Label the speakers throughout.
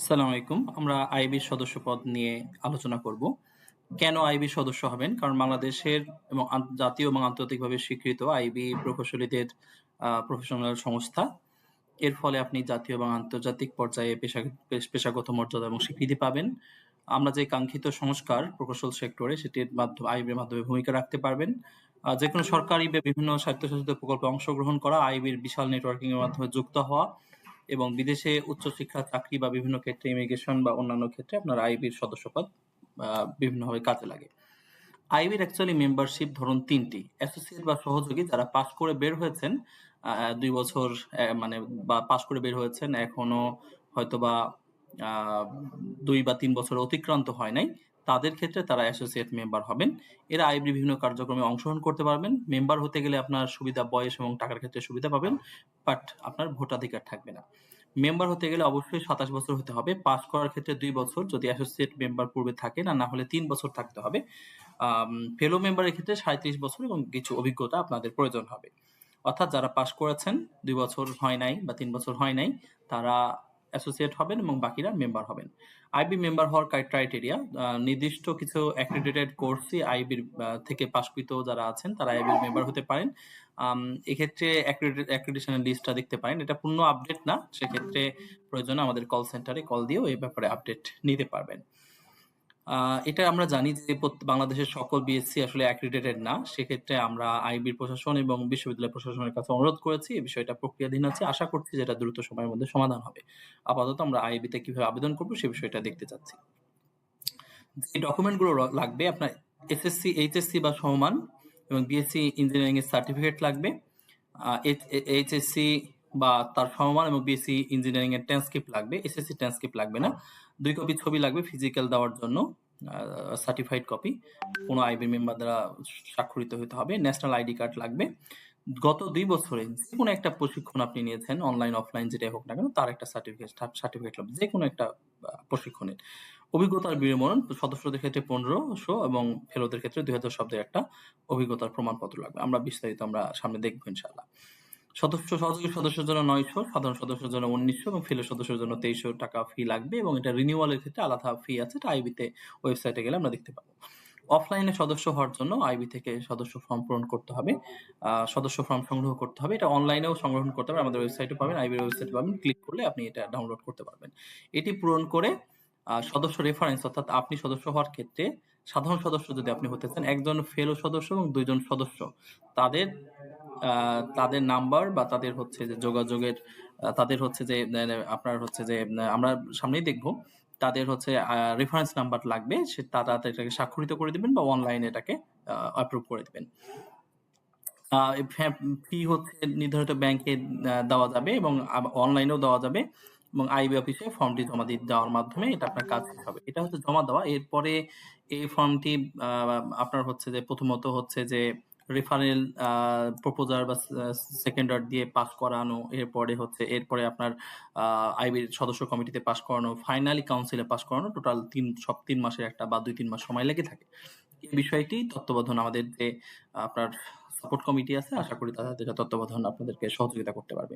Speaker 1: আসসালামু আলাইকুম। আমরা আইবির সদস্য পদ নিয়ে আলোচনা করব। কেন আইবির সদস্য হবেন? কারণ বাংলাদেশের এবং জাতীয় এবং আন্তর্জাতিকভাবে স্বীকৃত আইবি প্রকৌশলীদের প্রফেশনাল সংস্থা। এর ফলে আপনি জাতীয় এবং আন্তর্জাতিক পর্যায়ে পেশা পেশাগত মর্যাদা এবং স্বীকৃতি পাবেন। আমরা যে কাঙ্ক্ষিত সংস্কার প্রকৌশল সেক্টরে সেটির মাধ্যমে আইবির মাধ্যমে ভূমিকা রাখতে পারবেন। আ যেকোনো সরকারি বিভিন্ন স্বায়ত্তশাসিত প্রকল্পে অংশগ্রহণ করা, আইবির বিশাল নেটওয়ার্কিং এর মাধ্যমে যুক্ত হওয়া এবং বিদেশে উচ্চশিক্ষা, চাকরি বা বিভিন্ন ক্ষেত্রে ইমিগ্রেশন বা অন্যান্য ক্ষেত্রে আপনার আইবির সদস্যপদ বিভিন্নভাবে কাজে লাগে। আইবির অ্যাকচুয়ালি মেম্বারশিপ ধরুন তিনটি অ্যাসোসিয়েট বা সহযোগী যারা পাস করে বের হয়েছেন ২ বছর মানে বা পাস করে বের হয়েছেন এখনও হয়তোবা আ ২ বা তিন বছর অতিক্রান্ত হয় নাই। তাদের ক্ষেত্রে তারা অ্যাসোসিয়েট মেম্বার হবেন। এরা আইবির বিভিন্ন কার্যক্রমে অংশগ্রহণ করতে পারবেন। মেম্বার হতে গেলে আপনার সুবিধা, বয়স এবং টাকার ক্ষেত্রে সুবিধা পাবেন। বাট আপনার ভোটাধিকার থাকবে না। মেম্বার হতে গেলে অবশ্যই ২৭ বছর হতে হবে। পাস করার ক্ষেত্রে দুই বছর যদি অ্যাসোসিয়েট মেম্বার পূর্বে আর না হলে তিন বছর থাকতে হবে। ফেলো মেম্বারের ক্ষেত্রে ৩৭ বছর এবং কিছু অভিজ্ঞতা আপনাদের প্রয়োজন হবে। অর্থাৎ যারা পাস করেছেন, দুই বছর হয় নাই বা তিন বছর হয় নাই, তারা অ্যাসোসিয়েট হবেন এবং বাকিরা মেম্বার হবেন। আইবি মেম্বার হওয়ার ক্রাই ক্রাইটেরিয়া নির্দিষ্ট কিছু অ্যাক্রিডিটেড কোর্সই আইবির থেকে পাশকৃত যারা আছেন, তারা আইবির মেম্বার হতে পারেন। এক্ষেত্রে অ্যাক্রেডিটেশনের লিস্টটা দেখতে পারেন। এটা পূর্ণ আপডেট না। সেক্ষেত্রে প্রয়োজনে আমাদের কল সেন্টারে কল দিয়েও এই ব্যাপারে আপডেট নিতে পারবেন। এটা আমরা জানি যে বাংলাদেশের সকল বিএসসি আসলে অ্যাক্রিডিটেড না। সেক্ষেত্রে আমরা আইবির প্রশাসন এবং বিশ্ববিদ্যালয় প্রশাসনের কাছে অনুরোধ করেছি। এই বিষয়টা প্রক্রিয়াধীন আছে। আশা করছি যে এটা দ্রুত সময়ের মধ্যে সমাধান হবে। আপাতত আমরা আইবিতে কীভাবে আবেদন করব সে বিষয়টা দেখতে চাচ্ছি। যে ডকুমেন্টগুলো লাগবে আপনার এসএসসি, এইচএসসি বা সমমান এবং বিএসসি ইঞ্জিনিয়ারিং এর সার্টিফিকেট লাগবে। এইচএসসি বা তার সমমান এবং বিএসসি ইঞ্জিনিয়ারিং এর ট্রান্সক্রিপ্ট লাগবে। এসএসসি ট্রান্সক্রিপ্ট লাগবে না। ২ কপি ছবি লাগবে ফিজিক্যাল দেওয়ার জন্য। Certified copy. কোনো আইবি মেম্বার দ্বারা স্বাক্ষরিত হতে হবে। ন্যাশনাল আইডি কার্ড লাগবে। গত দুই বছরে যেকোনো একটা প্রশিক্ষণ আপনি নিয়েছেন অনলাইন, অফলাইন যেটাই হোক না কেন তার একটা সার্টিফিকেট সার্টিফিকেট লাগবে। যেকোনো একটা প্রশিক্ষণের। অভিজ্ঞতার বিবরণ সদস্যদের ক্ষেত্রে পনেরোশো এবং ফেলোদের ক্ষেত্রে ২০০০ শব্দের একটা অভিজ্ঞতার প্রমাণপত্র লাগবে। আমরা বিস্তারিত আমরা সামনে দেখব ইনশাআল্লাহ। সদস্য সহযোগী সদস্যের জন্য ৯০০, সাধারণ সদস্যের জন্য ১৯০০ এবং ফেলো সদস্যের জন্য ২৩০০ টাকা ফি লাগবে এবং এটা রিনিউয়াল এর ক্ষেত্রে আলাদা ফি আছে। এটা আইবিতে ওয়েবসাইটে গেলে আমরা দেখতে পাবো। অফলাইনে সদস্য হওয়ার জন্য আইবি থেকে সদস্য ফর্ম পূরণ করতে হবে। সদস্য ফর্ম সংগ্রহ করতে হবে। এটা অনলাইনেও সংগ্রহণ করতে হবে। আমাদের ওয়েবসাইটে পাবেন, আইবির ওয়েবসাইটে পাবেন। ক্লিক করলে আপনি এটা ডাউনলোড করতে পারবেন। এটি পূরণ করে সদস্য রেফারেন্স অর্থাৎ আপনি সদস্য হওয়ার ক্ষেত্রে সাধারণ সদস্য যদি আপনি হতে চান, একজন ফেলো সদস্য এবং ২ জন সদস্য তাদের তাদের নাম্বার বা তাদের হচ্ছে যে যোগাযোগের তাদের হচ্ছে যে আপনার হচ্ছে যে আমরা সামনেই দেখব। তাদের হচ্ছে রেফারেন্স নাম্বার লাগবে। সে তারা এটাকে স্বাক্ষরিত করে দিবেন বা অনলাইনে এটাকে অ্যাপ্রুভ করে দিবেন। ফি হচ্ছে নির্ধারিত ব্যাংকে দেওয়া যাবে এবং অনলাইনেও দেওয়া যাবে এবং আইবি অফিসে ফর্মটি জমা দিয়ে দেওয়ার মাধ্যমে এটা আপনার কাজ শেষ হবে। এটা হচ্ছে জমা দেওয়া। এরপরে এই ফর্মটি আপনার হচ্ছে যে প্রথমত হচ্ছে যে রেফারেল প্রপোজাল বা সেকেন্ডার দিয়ে পাস করানো। এরপরে হচ্ছে, এরপরে আপনার আইবির সদস্য কমিটিতে পাস করানো। ফাইনালি কাউন্সিলে পাস করানো। টোটাল তিন, সব তিন মাসের একটা বা ২-৩ মাস সময় লেগে থাকে। এই বিষয়টি তত্ত্বাবধান আমাদের যে আপনার সাপোর্ট কমিটি আছে আশা করি তারা এটা তত্ত্বাবধান আপনাদেরকে সহযোগিতা করতে পারবে।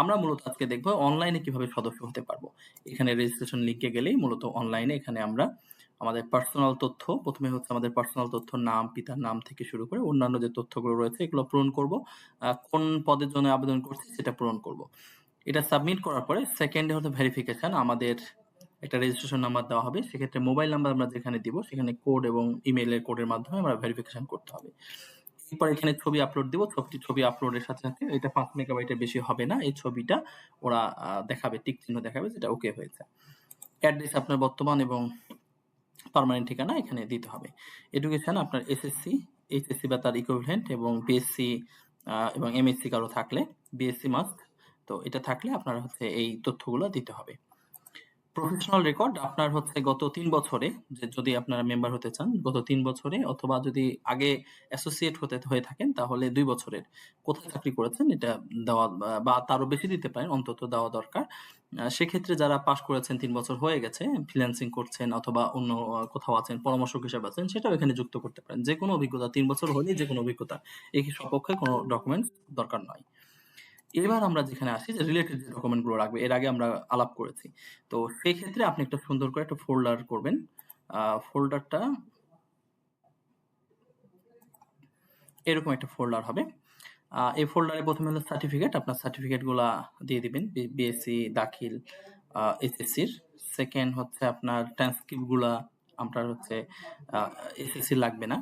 Speaker 1: আমরা মূলত আজকে দেখব অনলাইনে কীভাবে সদস্য হতে পারব। এখানে রেজিস্ট্রেশন লিংকে গেলেই মূলত অনলাইনে এখানে আমরা আমাদের পার্সোনাল তথ্য, প্রথমে হচ্ছে আমাদের পার্সোনাল তথ্য নাম, পিতার নাম থেকে শুরু করে অন্যান্য যে তথ্যগুলো রয়েছে এগুলো পূরণ করব। কোন পদের জন্য আবেদন করছি সেটা পূরণ করব। এটা সাবমিট করার পরে 2nd এ হচ্ছে ভেরিফিকেশন আমাদের একটা রেজিস্ট্রেশন নাম্বার দেওয়া হবে। সেক্ষেত্রে মোবাইল নাম্বার আমরা যেখানে দিব সেখানে কোড এবং ইমেলের কোডের মাধ্যমে আমরা ভেরিফিকেশন করতে হবে। এরপর এখানে ছবি আপলোড দিব। ছবিটি ছবি আপলোডের সাথে, সাথে এটা ৫ মেগাবাইটের বেশি হবে না। এই ছবিটা ওরা দেখাবে, টিক চিহ্ন দেখাবে যেটা ওকে হয়েছে। অ্যাড্রেস আপনার বর্তমান এবং পার্মানেন্ট ঠিকানা এখানে দিতে হবে। এডুকেশন আপনার এসএসসি, এইচএসসি বা তার ইকুইভ্যালেন্ট এবং বিএসসি এবং এমএসসি কারও থাকলে বিএসসি মাস্ট। তো এটা থাকলে আপনার হচ্ছে এই তথ্যগুলো দিতে হবে। প্রফেশনাল রেকর্ড আপনার হচ্ছে গত ৩ বছরে যে যদি আপনারা মেম্বার হতে চান, গত ৩ বছরে অথবা যদি আগে অ্যাসোসিয়েট হতে হয়ে থাকেন তাহলে ২ বছরের কোথায় চাকরি করেছেন এটা দেওয়া বা তারও বেশি দিতে পারেন অন্তত দেওয়া দরকার। সেক্ষেত্রে যারা পাস করেছেন তিন বছর হয়ে গেছে, ফ্রিল্যান্সিং করছেন অথবা অন্য কোথাও আছেন, পরামর্শক হিসেবে আছেন সেটাও এখানে যুক্ত করতে পারেন। যেকোনো অভিজ্ঞতা তিন বছর হলেই যেকোনো অভিজ্ঞতা। এই সপক্ষে কোনো ডকুমেন্টস দরকার নয়। এবার আমরা যেখানে আসি যে রিলেটেড যে ডকুমেন্টগুলো রাখবে এর আগে আমরা আলাপ করেছি। তো সেই ক্ষেত্রে আপনি একটা সুন্দর করে একটা ফোল্ডার করবেন। ফোল্ডারটা এরকম একটা ফোল্ডার হবে। এই ফোল্ডারে প্রথমে হলো সার্টিফিকেট, আপনার সার্টিফিকেটগুলা দিয়ে দিবেন। বিএসসি, দাখিল, এসএসসির। সেকেন্ড হচ্ছে আপনার ট্রান্সক্রিপ্টগুলা আপনার হচ্ছে এসএসসি লাগবে না।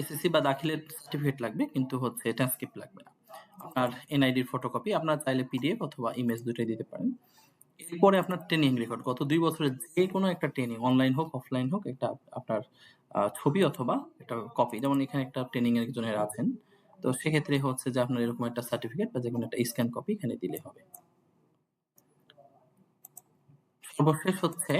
Speaker 1: এসএসসি বা দাখিলের সার্টিফিকেট লাগবে কিন্তু হচ্ছে ট্রান্সক্রিপ্ট লাগবে না। আপনার এনআইডির ফটোকপি আপনার চাইলে পিডিএফ অথবা ইমেজ দুটোই দিতে পারেন। এরপরে আপনার ট্রেনিং রেকর্ড গত ২ বছরের যেকোনো একটা ট্রেনিং অনলাইন হোক, অফলাইন হোক একটা আপনার ছবি অথবা একটা কপি। যেমন এখানে একটা ট্রেনিং এর একজনের আছেন। তো সেক্ষেত্রে হচ্ছে যে আপনার এরকম একটা সার্টিফিকেট বা যে কোনো একটা স্ক্যান কপি এখানে দিলে হবে। সর্বশেষ হচ্ছে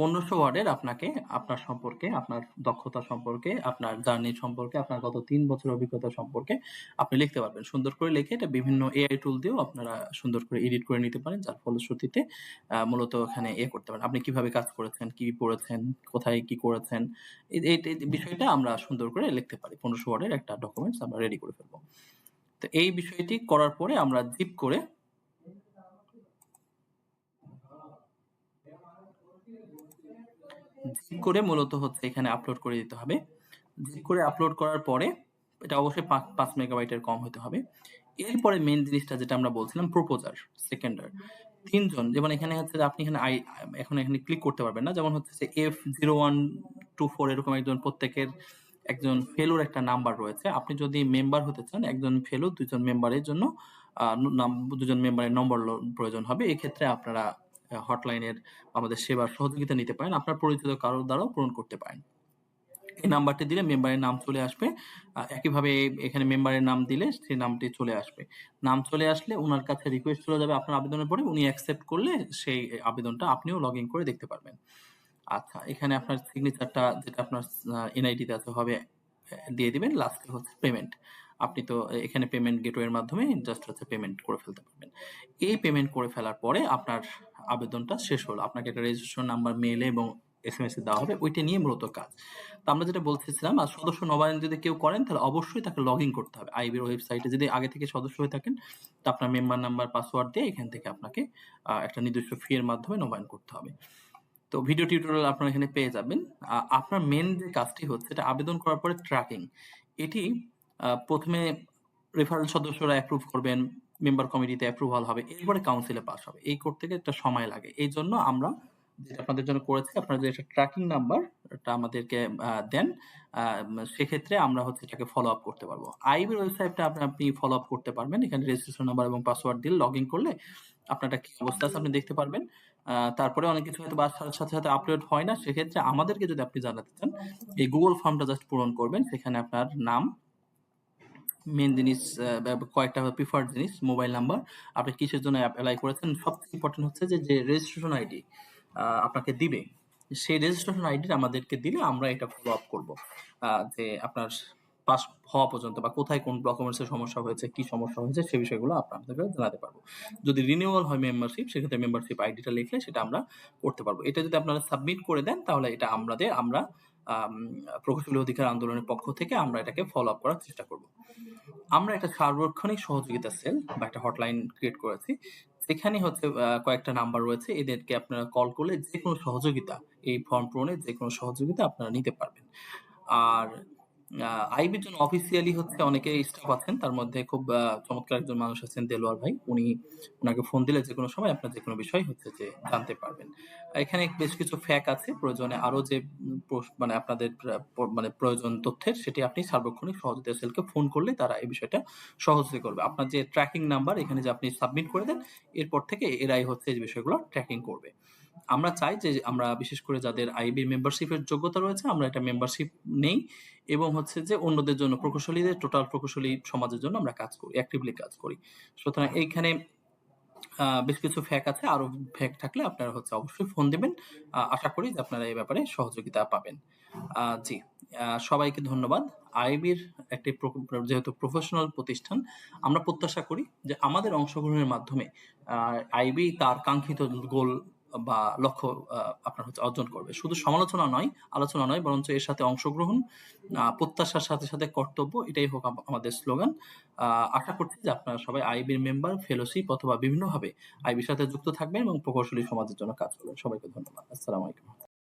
Speaker 1: ১৫০০ ওয়ার্ডের আপনাকে আপনার সম্পর্কে, আপনার দক্ষতা সম্পর্কে, আপনার জার্নি সম্পর্কে, আপনার গত তিন বছর অভিজ্ঞতা সম্পর্কে আপনি লিখতে পারবেন। সুন্দর করে লিখে এটা বিভিন্ন এআই টুল দিয়েও আপনারা সুন্দর করে এডিট করে নিতে পারেন। যার ফলশ্রুতিতে মূলত ওখানে ইয়ে করতে পারেন। আপনি কীভাবে কাজ করেছেন, কি পড়েছেন, কোথায় কি করেছেন। এই বিষয়টা আমরা সুন্দর করে লিখতে পারি। পনেরোশো ওয়ার্ডের একটা ডকুমেন্টস আমরা রেডি করে ফেলব। তো এই বিষয়টি করার পরে আমরা জিপ করে জিপ করে মূলত হচ্ছে এখানে আপলোড করে দিতে হবে। জিপ করে আপলোড করার পরে এটা অবশ্যই পাঁচ ৫ মেগাবাইটের কম হতে হবে। এরপরে মেন জিনিসটা যেটা আমরা বলছিলাম প্রপোজার, সেকেন্ডার। তিনজন যেমন এখানে হচ্ছে আপনি এখানে আই এখন এখানে ক্লিক করতে পারবেন না। যেমন হচ্ছে যে F0124 এরকম একজন প্রত্যেকের একজন ফেলোর একটা নাম্বার রয়েছে। আপনি যদি মেম্বার হতে চান, একজন ফেলো দুজন মেম্বারের জন্য ২ মেম্বারের নম্বর প্রয়োজন হবে। এক্ষেত্রে আপনারা হটলাইনের আমাদের সেবার সহযোগিতা নিতে পারেন। আপনার পরিচিত কারোর দ্বারাও পূরণ করতে পারেন। এই নাম্বারটি দিলে মেম্বারের নাম চলে আসবে। একইভাবে এখানে মেম্বারের নাম দিলে সেই নামটি চলে আসবে। নাম চলে আসলে ওনার কাছে রিকোয়েস্ট চলে যাবে আপনার আবেদনের পরে। উনি অ্যাকসেপ্ট করলে সেই আবেদনটা আপনিও লগ ইন করে দেখতে পারবেন। আচ্ছা, এখানে আপনার সিগনেচারটা যেটা আপনার এনআইডিতে আছে হবে দিয়ে দিবেন। লাস্টে হচ্ছে পেমেন্ট। আপনি তো এখানে পেমেন্ট গেটওয়ের মাধ্যমে জাস্ট হচ্ছে পেমেন্ট করে ফেলতে পারবেন। এই পেমেন্ট করে ফেলার পরে আপনার আবেদনটা শেষ হলো। আপনাকে একটা রেজিস্ট্রেশন নাম্বার মেলে এবং এসএমএস এ দেওয়া হবে। ওইটা নিয়ে মূলত কাজ। তো আমরা যেটা বলতেছিলাম আর সদস্য নবায়ন যদি কেউ করেন তাহলে অবশ্যই তাকে লগ ইন করতে হবে। আইবির ওয়েবসাইটে যদি আগে থেকে সদস্য হয়ে থাকেন, তো আপনার মেম্বার নাম্বার, পাসওয়ার্ড দিয়ে এখান থেকে আপনাকে একটা নির্দিষ্ট ফি এর মাধ্যমে নবায়ন করতে হবে। তো ভিডিও টিউটোরিয়াল আপনারা এখানে পেয়ে যাবেন। আপনার মেন যে কাজটি হচ্ছে এটা আবেদন করার পরে ট্র্যাকিং। এটি ১ম রেফারেল সদস্যরা অ্যাপ্রুভ করবেন, মেম্বার কমিটিতে অ্যাপ্রুভাল হবে। এরপরে কাউন্সিলে পাস হবে। এই করতে গিয়ে একটা সময় লাগে। এই জন্য আমরা যেটা আপনাদের জন্য করেছি আপনারা একটা ট্র্যাকিং নাম্বার এটা আমাদেরকে দেন। সেক্ষেত্রে আমরা হচ্ছে এটাকে ফলো আপ করতে পারব আইবির ওয়েবসাইটটা আপনি আপনি ফলো আপ করতে পারবেন। এখানে রেজিস্ট্রেশন নাম্বার এবং পাসওয়ার্ড দিয়ে লগ ইন করলে আপনারটা কি অবস্থা আছে আপনি দেখতে পারবেন। তারপরে অনেক কিছু হয়তো বা সাথে, সাথে আপলোড হয় না। সেক্ষেত্রে আমাদেরকে যদি আপনি জানাতে চান, এই গুগল ফর্মটা জাস্ট পূরণ করবেন। সেখানে আপনার নাম মেইন জিনিস কয়েকটা প্রিফার্ড জিনিস, মোবাইল নাম্বার, আপনি কিসের জন্য এপ্লাই করেছেন। সবচেয়ে ইম্পোর্টেন্ট হচ্ছে যে, যে রেজিস্ট্রেশন আইডি আপনাকে দিবে। সেই রেজিস্ট্রেশন আইডিটা আমাদেরকে দিলে আমরা এটা ফলো আপ করব। যে আপনার পাস হওয়া পর্যন্ত বা কোথায় কোন ডকুমেন্টসের সমস্যা হয়েছে, কি সমস্যা হয়েছে সে বিষয়গুলো আপনাদেরকে জানাতে পারব যদি রিনিউয়াল হয় মেম্বারশিপ সেক্ষেত্রে মেম্বারশিপ আইডিটা লিখলে সেটা আমরা করতে পারব এটা যদি আপনারা সাবমিট করে দেন তাহলে এটা আমাদের আমরা আম প্রকৌশলী অধিকার আন্দোলনের পক্ষ থেকে আমরা এটাকে ফলো আপ করার চেষ্টা করব। আমরা একটা সার্বক্ষণিক সহযোগিতা সেল বা একটা হটলাইন ক্রিয়েট করেছি। সেখানে হচ্ছে কয়েকটা নাম্বার রয়েছে। এদেরকে আপনারা কল করলে যে কোনো সহযোগিতা, এই ফর্ম পূরণের যেকোনো সহযোগিতা আপনারা নিতে পারবেন। আর আইবির জন্য অফিসিয়ালি হচ্ছে অনেকেই স্টাফ আছেন। তার মধ্যে খুব চমৎকার একজন মানুষ আছেন দেলোয়ার ভাই। উনি উনাকে ফোন দিলে যেকোনো সময় আপনার যেকোনো বিষয় হচ্ছে যে জানতে পারবেন। এখানে বেশ কিছু ফ্যাক আছে। প্রয়োজনে আরও যে মানে আপনাদের মানে প্রয়োজন তথ্যের সেটি আপনি সার্বক্ষণিক সহযোগিতা সেলকে ফোন করলে তারা এই বিষয়টা সহজেই করবে। আপনার যে ট্র্যাকিং নাম্বার এখানে যে আপনি সাবমিট করে দেন, এরপর থেকে এরাই হচ্ছে এই বিষয়গুলো ট্র্যাকিং করবে। আমরা চাই যে আমরা বিশেষ করে যাদের আইবির মেম্বারশিপের যোগ্যতা রয়েছে আমরা এটা মেম্বারশিপ নেই এবং হচ্ছে যে অন্যদের জন্য প্রকৌশলীদের টোটাল প্রকৌশলী সমাজের জন্য আমরা কাজ করি, অ্যাক্টিভলি কাজ করি। সুতরাং এইখানে বেশ কিছু ফ্যাক আছে। আরও ফ্যাক থাকলে আপনারা হচ্ছে অবশ্যই ফোন দেবেন আশা করি যে আপনারা এই ব্যাপারে সহযোগিতা পাবেন। জি, সবাইকে ধন্যবাদ। আইবির একটি যেহেতু প্রফেশনাল প্রতিষ্ঠান, আমরা প্রত্যাশা করি যে আমাদের অংশগ্রহণের মাধ্যমে আইবি তার কাঙ্ক্ষিত গোল বা লক্ষ্য আপনার হচ্ছে অর্জন করবে। শুধু সমালোচনা নয়, আলোচনা নয় বরঞ্চ এর সাথে অংশগ্রহণ, প্রত্যাশার সাথে, সাথে কর্তব্য এটাই হোক আমাদের স্লোগান। আশা করছি যে আপনারা সবাই আইবির মেম্বার, ফেলোশিপ অথবা বিভিন্নভাবে আইবির সাথে যুক্ত থাকবেন এবং প্রকৌশলী সমাজের জন্য কাজ করবেন। সবাইকে ধন্যবাদ। আসসালামু আলাইকুম।